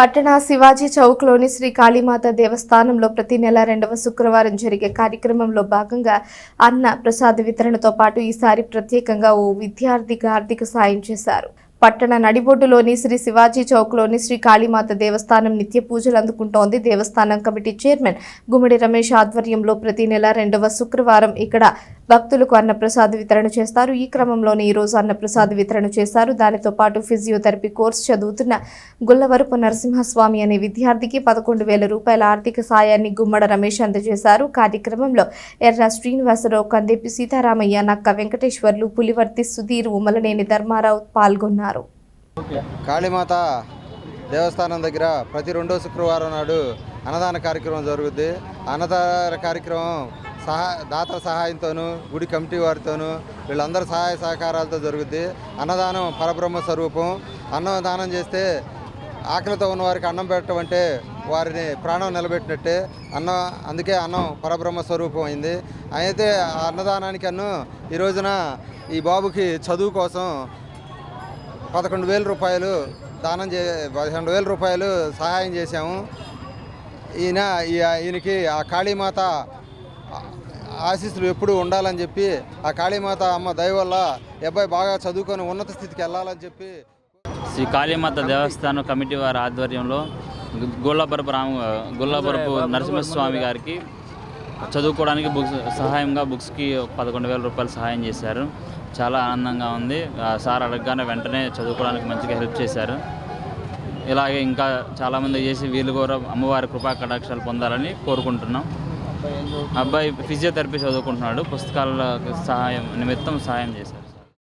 పట్టణ శివాజీ చౌక్లోని శ్రీ కాళీమాత దేవస్థానంలో ప్రతి నెల రెండవ శుక్రవారం జరిగే కార్యక్రమంలో భాగంగా అన్న ప్రసాద వితరణతో పాటు ఈసారి ప్రత్యేకంగా ఓ విద్యార్థికి ఆర్థిక సాయం చేశారు. పట్టణ నడిబొడ్డులోని శ్రీ శివాజీ చౌక్లోని శ్రీ కాళీమాత దేవస్థానం నిత్య పూజలు అందుకుంటోంది. దేవస్థానం కమిటీ చైర్మన్ గుమ్మడి రమేష్ ఆధ్వర్యంలో ప్రతి నెల రెండవ శుక్రవారం ఇక్కడ భక్తులకు అన్నప్రసాద్ వితరణ చేస్తారు. ఈ క్రమంలోనే ఈరోజు అన్నప్రసాద్ వితరణ చేశారు. దానితో పాటు ఫిజియోథెరపీ కోర్సు చదువుతున్న గుల్లవరపు నరసింహస్వామి అనే విద్యార్థికి పదకొండు వేల రూపాయల ఆర్థిక సాయాన్ని గుమ్మడ రమేష్ అందజేశారు. కార్యక్రమంలో ఎర్ర శ్రీనివాసరావు కందేపి సీతారామయ్య నక్క వెంకటేశ్వర్లు పులివర్తి సుధీర్ ఉమ్మలనేని ధర్మారావు పాల్గొన్నారు. కాళీమాత దేవస్థానం దగ్గర ప్రతి రెండో శుక్రవారం నాడు అన్నదాన కార్యక్రమం జరుగుద్ది. అన్నదాన కార్యక్రమం సహా దాతల సహాయంతోనూ గుడి కమిటీ వారితోనూ వీళ్ళందరి సహాయ సహకారాలతో జరుగుద్ది. అన్నదానం పరబ్రహ్మ స్వరూపం. అన్నదానం చేస్తే ఆకలితో ఉన్న వారికి అన్నం పెట్టడం అంటే వారిని ప్రాణం నిలబెట్టినట్టే. అన్నం అందుకే అన్నం పరబ్రహ్మ స్వరూపం అయింది. అయితే ఆ అన్నదానానికి అన్ను ఈ రోజున ఈ బాబుకి చదువు కోసం పదకొండు వేల రూపాయలు దానం చే పదకొండు వేల రూపాయలు సహాయం చేశాము. ఈయన ఈ- ఈయనకి ఆ కాళీమాత ఆశీస్సులు ఎప్పుడూ ఉండాలని చెప్పి ఆ కాళీమాత అమ్మ దయ వల్ల అబ్బాయి బాగా చదువుకొని ఉన్నత స్థితికి వెళ్ళాలని చెప్పి శ్రీ కాళీమాత దేవస్థానం కమిటీ వారి ఆధ్వర్యంలో గు- రామ రాము నరసింహస్వామి గారికి చదువుకోవడానికి బుక్స్ సహాయంగా బుక్స్కి పదకొండు వేల రూపాయలు సహాయం చేశారు. చాలా ఆనందంగా ఉంది. సార్ అడగగానే వెంటనే చదువుకోవడానికి మంచిగా హెల్ప్ చేశారు. ఇలాగే ఇంకా చాలామంది చేసి వీళ్ళు కూడా అమ్మవారి కృపా కటాక్షాలు పొందాలని కోరుకుంటున్నాం. అబ్బాయి ఫిజియోథెరపీ చదువుకుంటున్నాడు. పుస్తకాల సహాయం నిమిత్తం సహాయం చేశారు